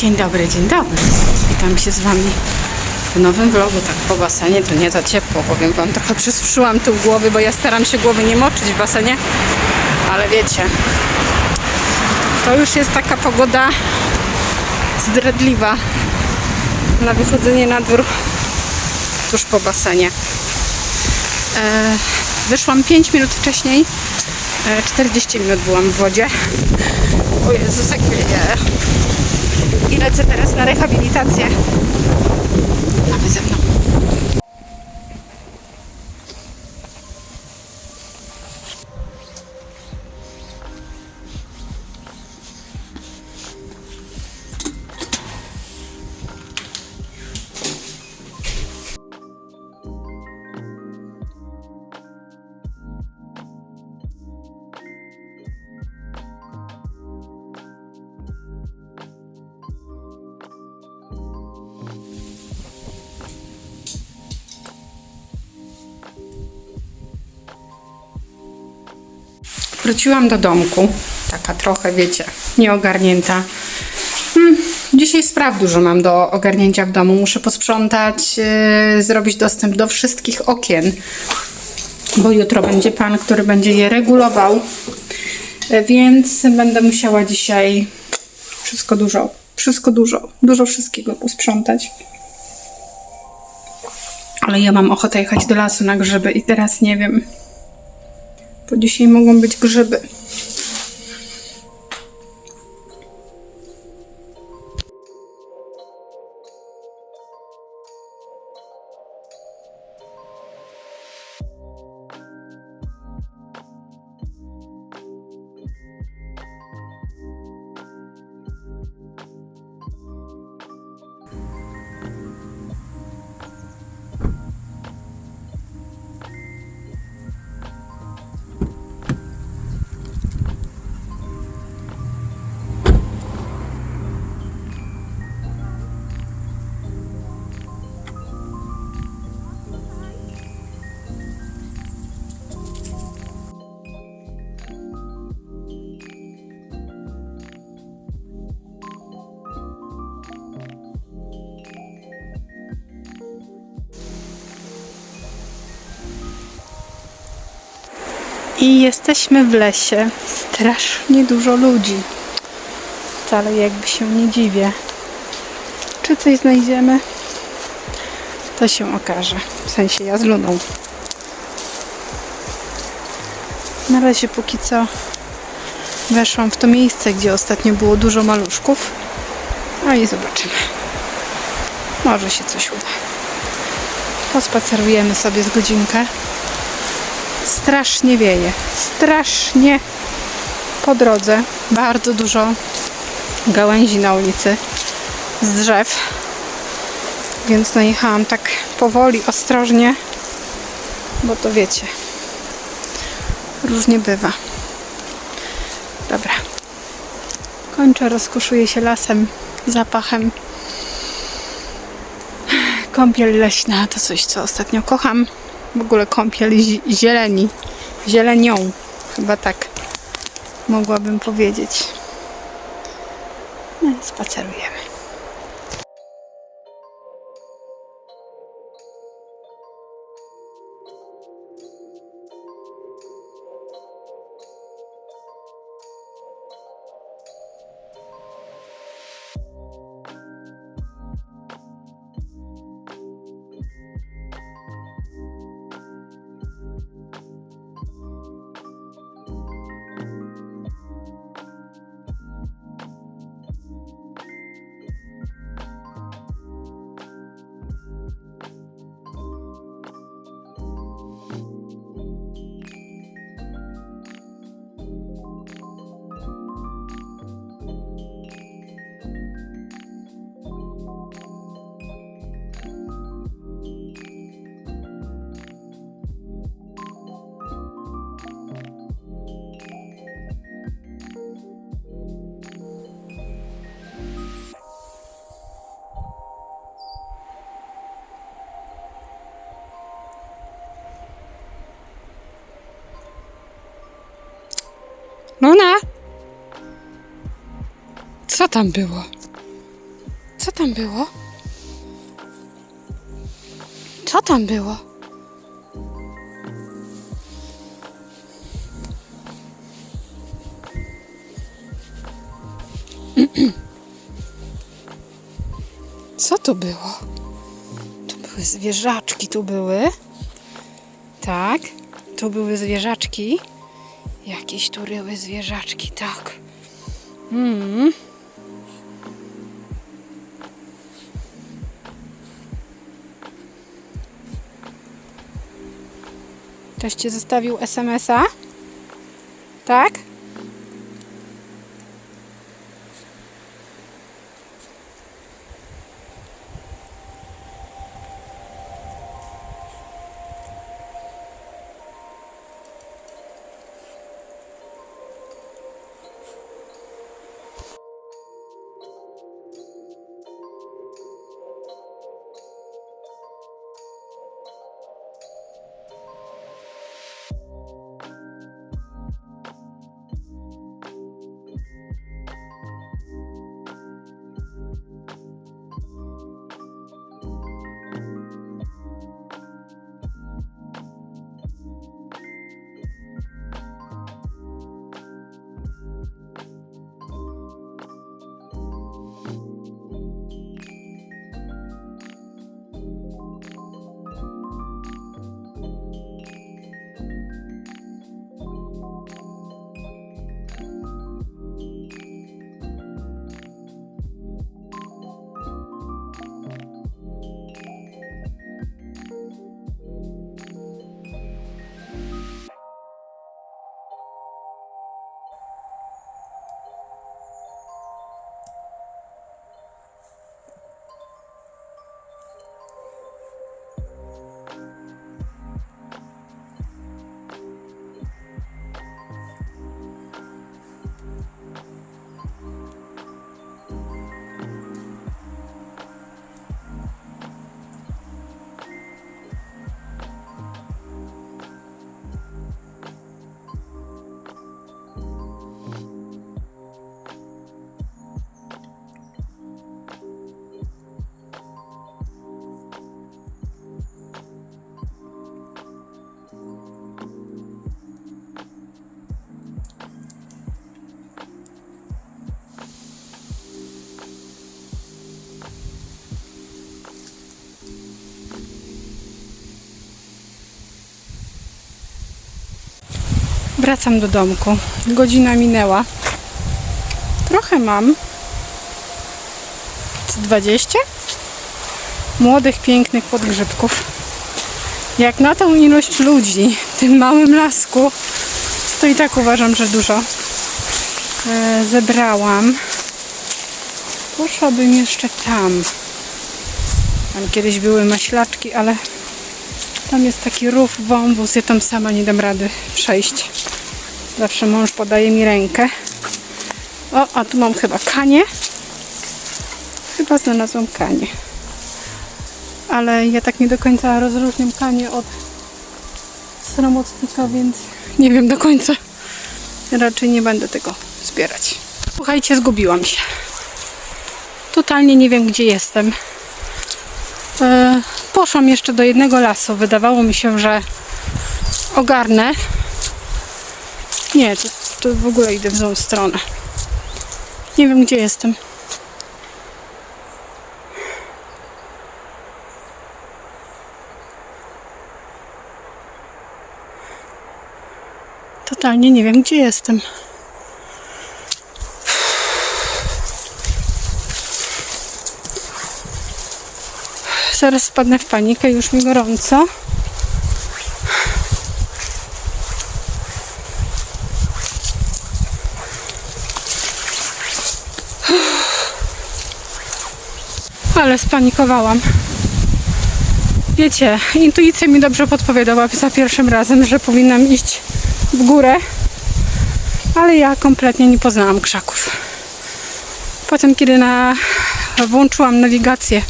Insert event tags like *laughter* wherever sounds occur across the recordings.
Dzień dobry, dzień dobry. Witam się z Wami w nowym vlogu. Tak po basenie to nie za ciepło, powiem Wam. Trochę przysuszyłam tył głowy, bo ja staram się głowy nie moczyć w basenie. Ale wiecie, to już jest taka pogoda zdradliwa na wychodzenie na dwór tuż po basenie. E, wyszłam 5 minut wcześniej. E, 40 minut byłam w wodzie. O Jezus, jak wieje. I lecę teraz na rehabilitację. A wy ze mną. Wróciłam do domku. Taka trochę, wiecie, nieogarnięta. Hmm, dzisiaj spraw dużo mam do ogarnięcia w domu. Muszę posprzątać, yy, zrobić dostęp do wszystkich okien, bo jutro będzie pan, który będzie je regulował. Yy, Więc będę musiała dzisiaj wszystko dużo, wszystko dużo, dużo wszystkiego posprzątać. Ale ja mam ochotę jechać do lasu na grzyby i teraz nie wiem, bo dzisiaj mogą być grzyby. I jesteśmy w lesie. Strasznie dużo ludzi. Wcale jakby się nie dziwię. Czy coś znajdziemy? To się okaże. W sensie ja z Luną. Na razie póki co weszłam w to miejsce, gdzie ostatnio było dużo maluszków. No i zobaczymy. Może się coś uda. Pospacerujemy sobie z godzinkę strasznie wieje. Strasznie po drodze. Bardzo dużo gałęzi na ulicy z drzew. Więc najechałam tak powoli, ostrożnie, bo to wiecie, różnie bywa. Dobra. Kończę, rozkoszuję się lasem, zapachem. Kąpiel leśna to coś, co ostatnio kocham. W ogóle kąpiel zi- zieleni. Zielenią. Chyba tak mogłabym powiedzieć. No, spacerujemy. Co tam było? tam było? Co tam było? Co to *clears throat* było? Tu były zwierzaczki, tu były. Tak, tu były zwierzaczki. Jakieś tu ryły zwierzaczki, tak. Mm. Ktoś ci zostawił SMS-a? Tak? Wracam do domku. Godzina minęła. Trochę mam. Z 20? Młodych, pięknych podgrzybków. Jak na tą ilość ludzi w tym małym lasku, to i tak uważam, że dużo e, zebrałam. Poszłabym jeszcze tam. Tam kiedyś były maślaczki, ale tam jest taki rów, wąwóz, ja tam sama nie dam rady przejść. Zawsze mąż podaje mi rękę. O, a tu mam chyba kanie. Chyba znalazłam kanie. Ale ja tak nie do końca rozróżniam kanie od sromotnika, więc nie wiem do końca. Raczej nie będę tego zbierać. Słuchajcie, zgubiłam się. Totalnie nie wiem, gdzie jestem. Poszłam jeszcze do jednego lasu. Wydawało mi się, że ogarnę. Nie, to, to w ogóle idę w złą stronę. Nie wiem, gdzie jestem. Totalnie nie wiem, gdzie jestem. Zaraz wpadnę w panikę, już mi gorąco. Ale spanikowałam. Wiecie, intuicja mi dobrze podpowiadała za pierwszym razem, że powinnam iść w górę, ale ja kompletnie nie poznałam krzaków. Potem, kiedy na, włączyłam nawigację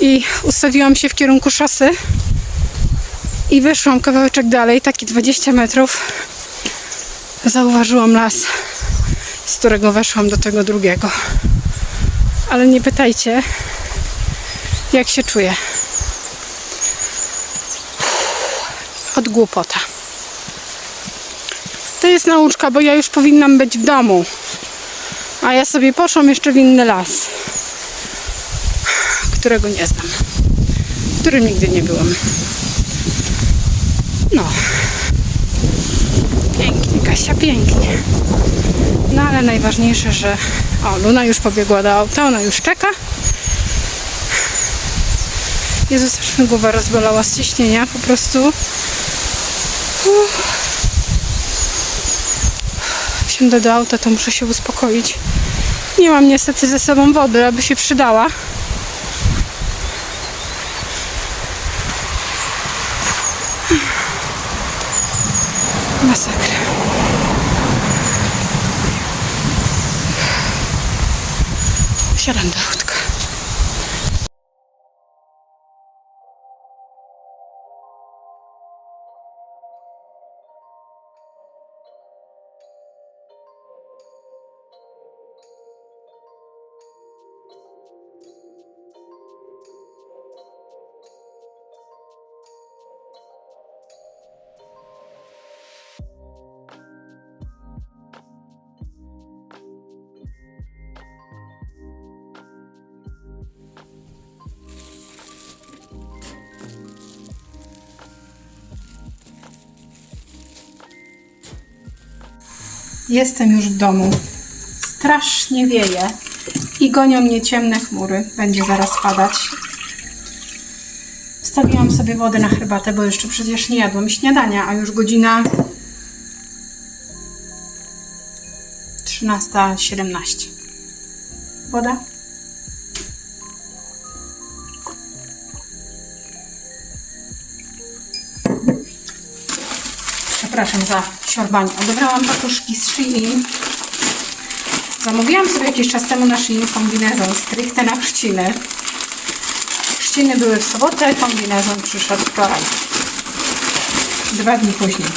i ustawiłam się w kierunku szosy i wyszłam kawałeczek dalej, takie 20 metrów, zauważyłam las, z którego weszłam do tego drugiego. Ale nie pytajcie, jak się czuję. Od głupota. To jest nauczka, bo ja już powinnam być w domu. A ja sobie poszłam jeszcze w inny las, którego nie znam, w którym nigdy nie byłam. No. Pięknie, Kasia, pięknie. No ale najważniejsze, że o, Luna już pobiegła do auta, ona już czeka. Jezus, aż mnie głowa rozbolała z ciśnienia, po prostu. Uff. Wsiądę do auta, to muszę się uspokoić. Nie mam niestety ze sobą wody, aby się przydała. 치열한다. Jestem już w domu. Strasznie wieje i gonią mnie ciemne chmury. Będzie zaraz padać. Wstawiłam sobie wodę na herbatę, bo jeszcze przecież nie jadłam śniadania, a już godzina 13.17. Woda? Przepraszam za siorbanie. Odebrałam patuszki z Shein. Zamówiłam sobie jakiś czas temu na Shein kombinezon stricte na chrzciny. Chrzciny były w sobotę, kombinezon przyszedł wczoraj. Dwa dni później.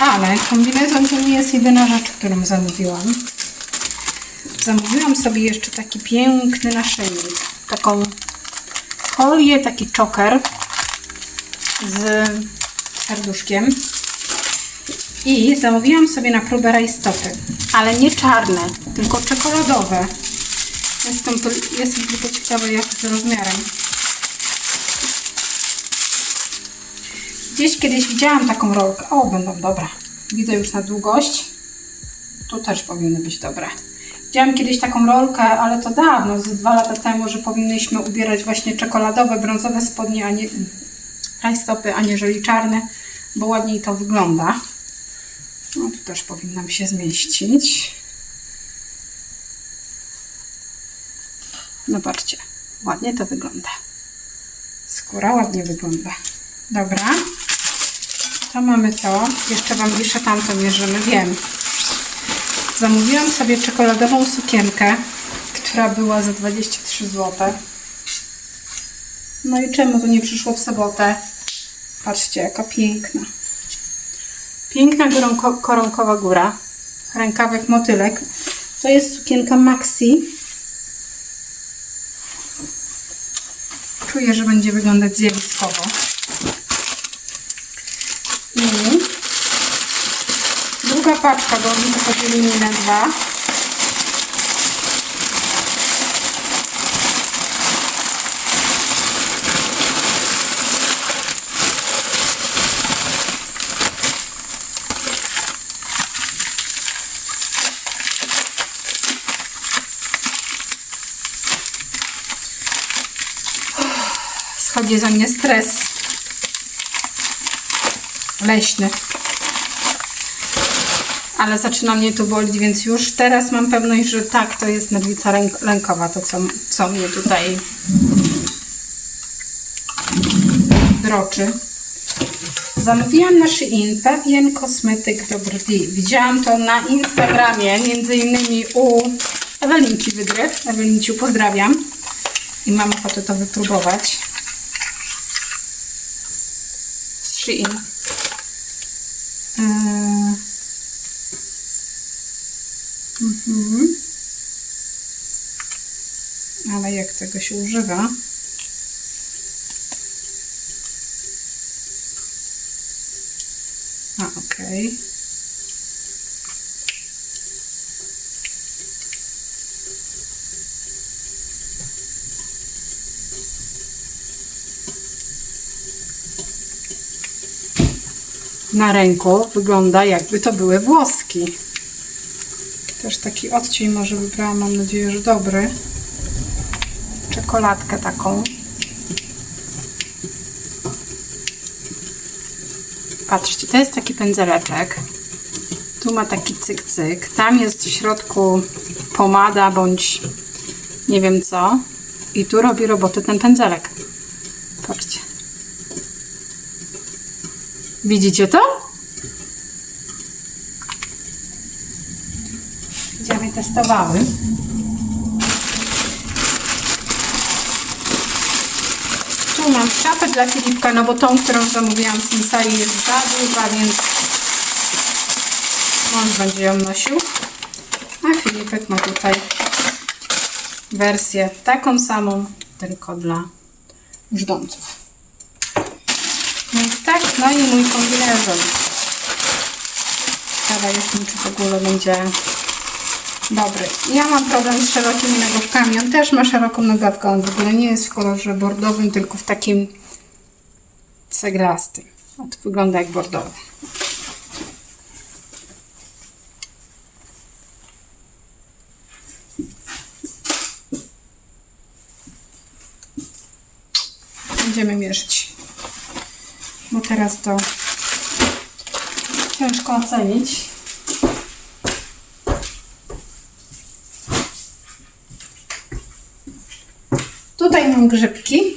Ale kombinezon to nie jest jedyna rzecz, którą zamówiłam. Zamówiłam sobie jeszcze taki piękny naszyjnik. Taką folię, taki czoker z serduszkiem. I zamówiłam sobie na próbę rajstopy, ale nie czarne, tylko czekoladowe. Jestem, jestem tylko ciekawa jak z rozmiarem. Gdzieś kiedyś widziałam taką rolkę. O, będą dobre. Widzę już na długość. Tu też powinny być dobre. Widziałam kiedyś taką rolkę, ale to dawno, z dwa lata temu, że powinnyśmy ubierać właśnie czekoladowe, brązowe spodnie, a nie rajstopy, aniżeli czarne, bo ładniej to wygląda. No tu też powinnam się zmieścić. Zobaczcie, ładnie to wygląda. Skóra ładnie wygląda. Dobra. To mamy to. Jeszcze Wam bliższe tamto mierzymy. Wiem. Zamówiłam sobie czekoladową sukienkę, która była za 23 zł. No i czemu to nie przyszło w sobotę? Patrzcie, jaka piękna. Piękna koronko, koronkowa góra. Rękawek motylek. To jest sukienka Maxi. Czuję, że będzie wyglądać zjawiskowo. I druga paczka, to podzielili na dwa. Schodzi za mnie stres leśny. Ale zaczyna mnie to bolić, więc już teraz mam pewność, że tak, to jest nerwica lękowa, to co, co mnie tutaj droczy. Zamówiłam na Shein pewien kosmetyk do brwi. Widziałam to na Instagramie, między innymi u Ewelinki Wydry. Ewelinciu, pozdrawiam. I mam ochotę to wypróbować. Z Shein. Yy. Ale jak tego się używa? A, okej. Na ręku wygląda jakby to były włoski. Też taki odcień może wybrałam, mam nadzieję, że dobry. Czekoladkę taką. Patrzcie, to jest taki pędzeleczek. Tu ma taki cyk-cyk. Tam jest w środku pomada bądź nie wiem co. I tu robi robotę ten pędzelek. Patrzcie. Widzicie to? Będziemy testowały. Tu mam szafę dla Filipka, no bo tą, którą zamówiłam z Insali jest za duża, więc on będzie ją nosił. A Filipek ma tutaj wersję taką samą, tylko dla brzdąców. No i mój kombinezon. Ciekawa jestem, czy w ogóle będzie dobry. Ja mam problem z szerokimi nogawkami. On też ma szeroką nogawkę. On w ogóle nie jest w kolorze bordowym, tylko w takim ceglastym. A to wygląda jak bordowy. Będziemy mierzyć. Bo teraz to ciężko ocenić. Tutaj mam grzybki.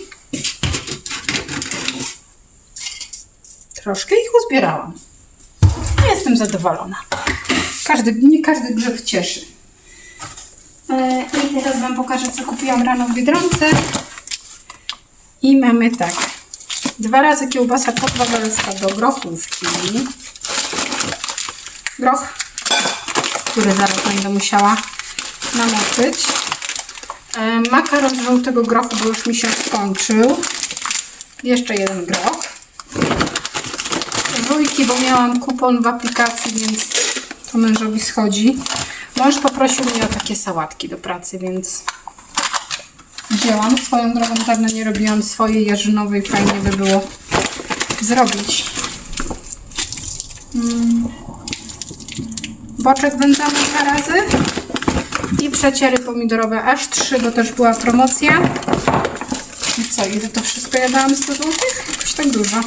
Troszkę ich uzbierałam. Jestem zadowolona. Każdy, nie każdy grzyb cieszy. E, I teraz Wam pokażę, co kupiłam rano w Biedronce. I mamy tak. Dwa razy kiełbasa podwawelska do grochówki. Groch, który zaraz będę musiała namoczyć. E, Makaron z żółtego grochu, bo już mi się skończył. Jeszcze jeden groch. Żółki, bo miałam kupon w aplikacji, więc to mężowi schodzi. Mąż poprosił mnie o takie sałatki do pracy, więc wzięłam. Swoją drogą dawno nie robiłam swojej jarzynowej. Fajnie by było zrobić. Mm. Boczek wędzony dwa razy. I przeciery pomidorowe aż trzy, bo też była promocja. I co, ile to wszystko ja dałam 100 zł? Jakoś tak dużo.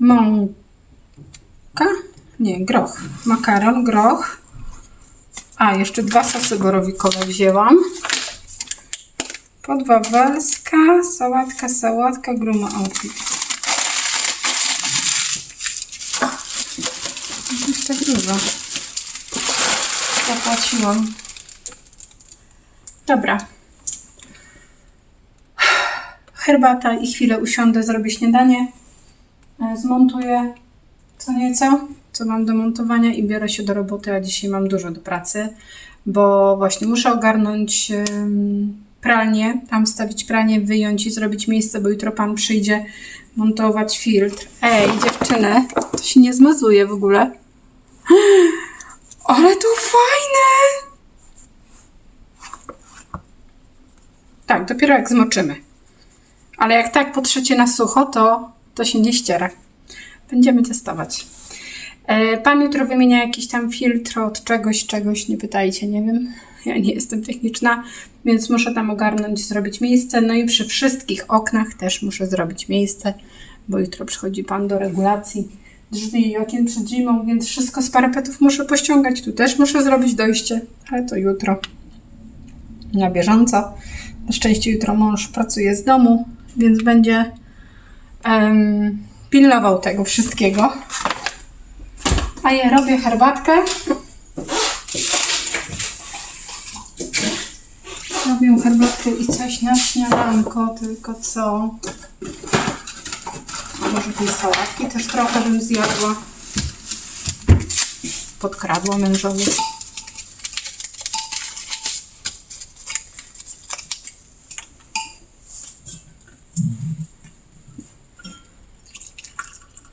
Mąka? Nie, groch. Makaron, groch. A, jeszcze dwa sosy borowikowe wzięłam. Podwawelska, sałatka, sałatka, gruma outfit. Jakoś tak dużo zapłaciłam. Dobra. Herbata i chwilę usiądę, zrobię śniadanie. e, Zmontuję co nieco, co mam do montowania i biorę się do roboty, a dzisiaj mam dużo do pracy, bo właśnie muszę ogarnąć pralnię, tam stawić pralnię, wyjąć i zrobić miejsce, bo jutro pan przyjdzie montować filtr. Ej, dziewczyny, to się nie zmazuje w ogóle. *gasps* Ale to fajne! Tak, dopiero jak zmoczymy. Ale jak tak potrzecie na sucho, to, to się nie ściera. Będziemy testować. E, Pan jutro wymienia jakiś tam filtr od czegoś, czegoś, nie pytajcie, nie wiem. Ja nie jestem techniczna, więc muszę tam ogarnąć, zrobić miejsce. No i przy wszystkich oknach też muszę zrobić miejsce, bo jutro przychodzi Pan do regulacji drzwi i okien przed zimą, więc wszystko z parapetów muszę pościągać. Tu też muszę zrobić dojście, ale to jutro na bieżąco. Na szczęście jutro mąż pracuje z domu, więc będzie em, pilnował tego wszystkiego. A ja robię herbatkę. Robię herbatkę i coś na śniadanko, tylko co? Może tej sałatki też trochę bym zjadła. podkradło mężowi.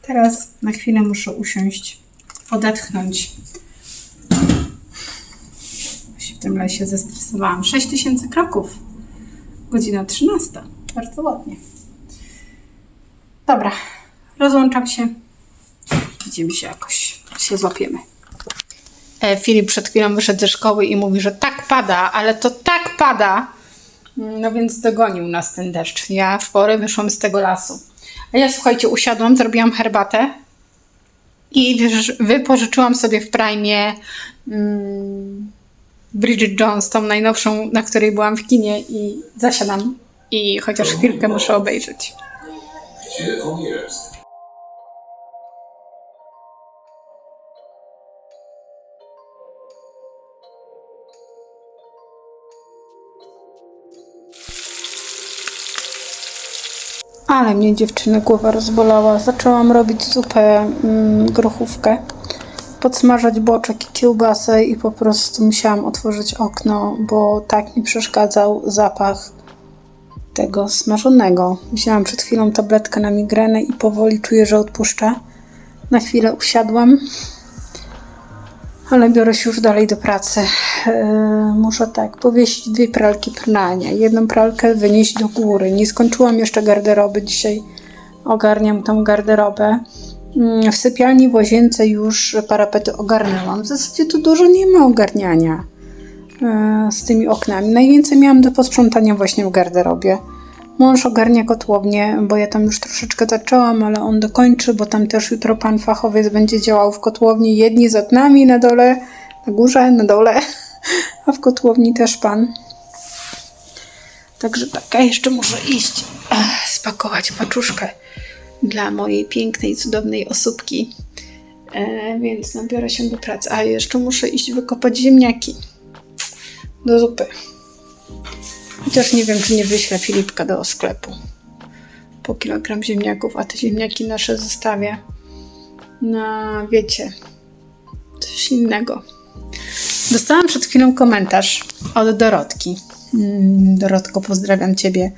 Teraz na chwilę muszę usiąść, odetchnąć. Się w tym lesie zestresowałam. 6000 kroków. Godzina 13. Bardzo ładnie. Dobra, rozłączam się. Widzimy się jakoś, się złapiemy. E, Filip przed chwilą wyszedł ze szkoły i mówi, że tak pada, ale to tak pada. No więc dogonił nas ten deszcz. Ja w porę wyszłam z tego lasu. A ja słuchajcie, usiadłam, zrobiłam herbatę i wypożyczyłam sobie w Prime mm, Bridget Jones, tą najnowszą, na której byłam w kinie i zasiadam i chociaż chwilkę muszę obejrzeć. Ale mnie dziewczyny głowa rozbolała. Zaczęłam robić zupę mm, grochówkę, podsmażać boczek i kiełbasę i po prostu musiałam otworzyć okno, bo tak mi przeszkadzał zapach tego smażonego. Wzięłam przed chwilą tabletkę na migrenę i powoli czuję, że odpuszcza. Na chwilę usiadłam, ale biorę się już dalej do pracy. Yy, muszę tak, powiesić dwie pralki prania, jedną pralkę wynieść do góry. Nie skończyłam jeszcze garderoby dzisiaj. Ogarniam tą garderobę. Yy, W sypialni, w łazience już parapety ogarnęłam. W zasadzie tu dużo nie ma ogarniania yy, z tymi oknami. Najwięcej miałam do posprzątania właśnie w garderobie. Mąż ogarnia kotłownię, bo ja tam już troszeczkę zaczęłam, ale on dokończy, bo tam też jutro pan fachowiec będzie działał w kotłowni. Jedni z oknami na dole, na górze, na dole, *laughs* a w kotłowni też pan. Także tak, a jeszcze muszę iść spakować paczuszkę dla mojej pięknej, cudownej osóbki. E, więc no, biorę się do pracy. A jeszcze muszę iść wykopać ziemniaki do zupy. Chociaż nie wiem, czy nie wyślę Filipka do sklepu po kilogram ziemniaków, a te ziemniaki nasze zostawię na, wiecie, coś innego. Dostałam przed chwilą komentarz od Dorotki. Mm, Dorotko, pozdrawiam Ciebie.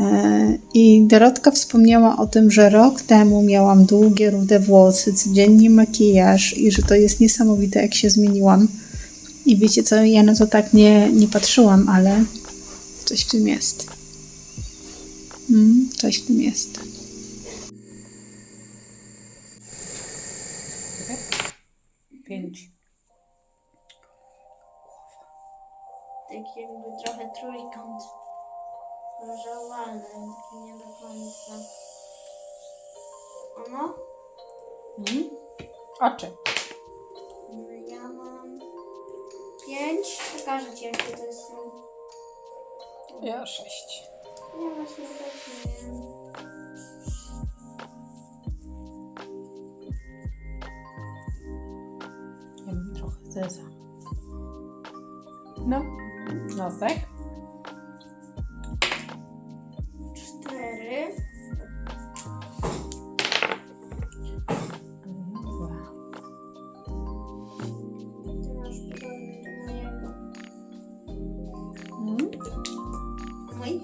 E, I Dorotka wspomniała o tym, że rok temu miałam długie, rude włosy, codziennie makijaż i że to jest niesamowite, jak się zmieniłam. I wiecie co, ja na to tak nie, nie patrzyłam, ale coś w tym jest. Mm, coś w tym jest. Pięć. Tak jakby trochę trójkąt. Może owalny, taki nie do końca. Ono? Mm. Oczy. No ja mam pięć. Pokażę ci jakie to są. Ja sześć. Ja właśnie też nie. Ja mam trochę zeza. No, nosek.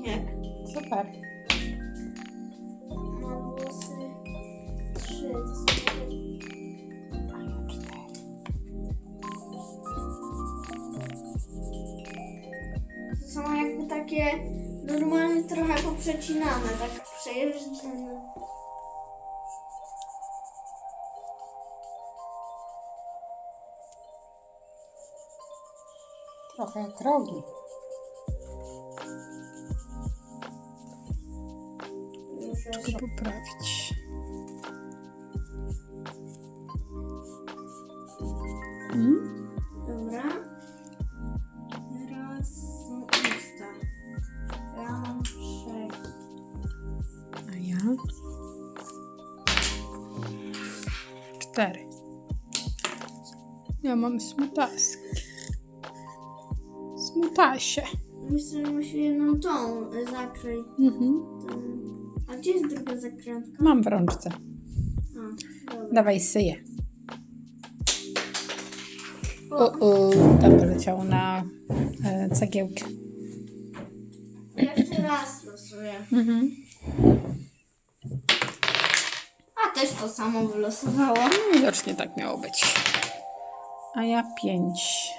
Jak? Super. Ma włosy trzy. To są. To jakby takie normalnie trochę poprzecinane, tak przejeżdżane. Trochę jak rogi. 4. Ja mam smutaski. Smutasie. Myślę, że musi jedną tą zakryj. Mhm. A gdzie jest druga zakrętka? Mam w rączce. A. Dawaj syję. O, o, tam poleciało na e, cegiełkę. Jeszcze raz losuję. Mhm. Też to samo wylosowało. Widocznie tak miało być. A ja pięć.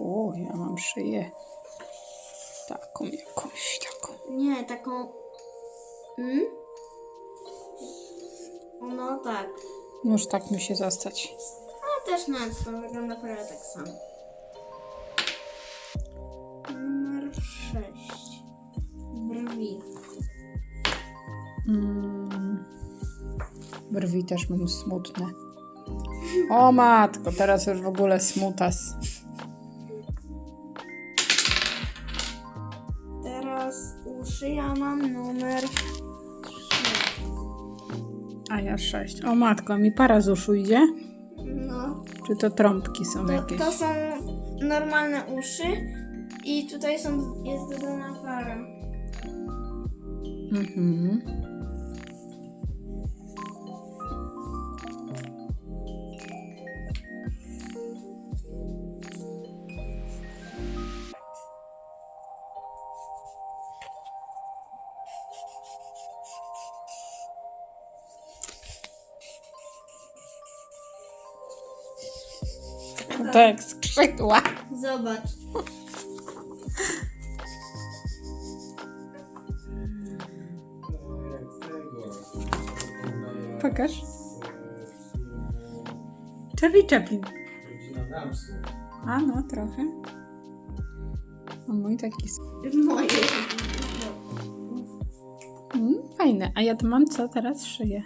O, ja mam szyję. Taką jakąś, taką. Nie, taką... Mm? No tak. Może tak musi zostać. A też nawet to wygląda prawie tak samo. Numer 6. Brwi też mam smutne. O matko, teraz już w ogóle smutas. Teraz uszy ja mam numer A ja sześć. O matko, mi para z uszu idzie? No, Czy to trąbki są to, jakieś? to są normalne uszy i tutaj są, jest dodana para. Mhm. To jak skrzydła. Zobacz. Pokaż. Charlie Chaplin. A no, trochę. A mój taki... Moje. Mm, fajne. A ja to mam co teraz? Szyję.